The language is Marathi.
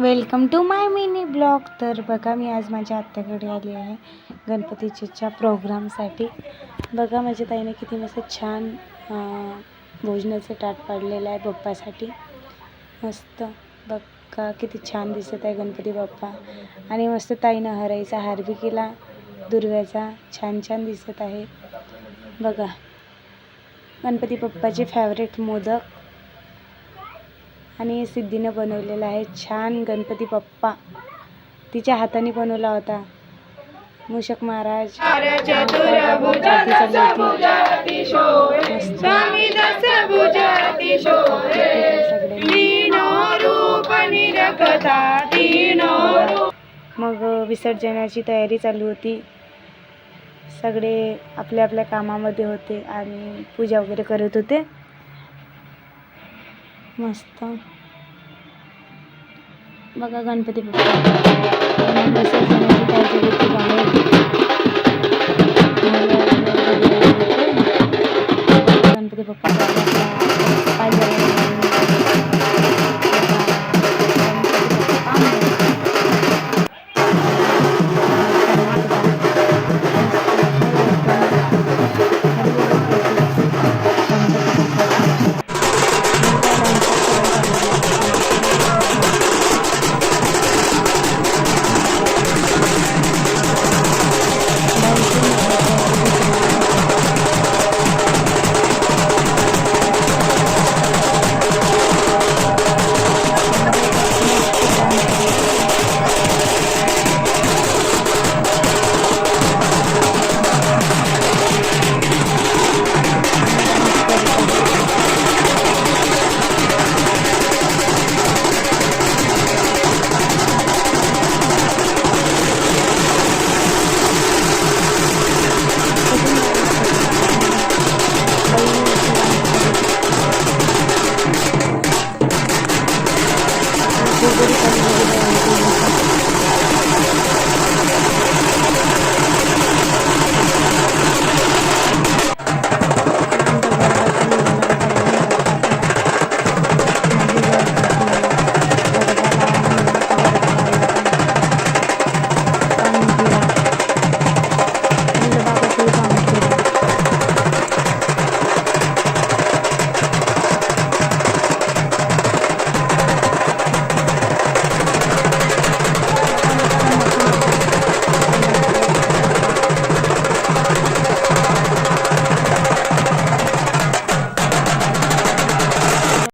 Welcome to my mini blog. तर बघा मी आज माझ्या आत्याकडे आली आहे गणपतीच्या प्रोग्रामसाठी. बघा माझ्या ताईने किती मस्त छान भोजनाचं ताट पाडलेलं आहे बाप्पासाठी. मस्त. बघा किती छान दिसत आहे गणपती बाप्पा. आणि मस्त ताईनं हराईचा हार बी केला. दुर्व्याचा छान छान दिसत आहे. बघा गणपती बाप्पाचे फेवरेट मोदक. आणि सिद्धीनं बनवलेला आहे छान गणपती बाप्पा. तिच्या हाताने बनवला होता. मूषक महाराज सगळे. मग विसर्जनाची तयारी चालू होती. सगळे आपल्या आपल्या कामामध्ये होते आणि पूजा वगैरे करत होते. मस्त. बघा गणपती बाप्पा.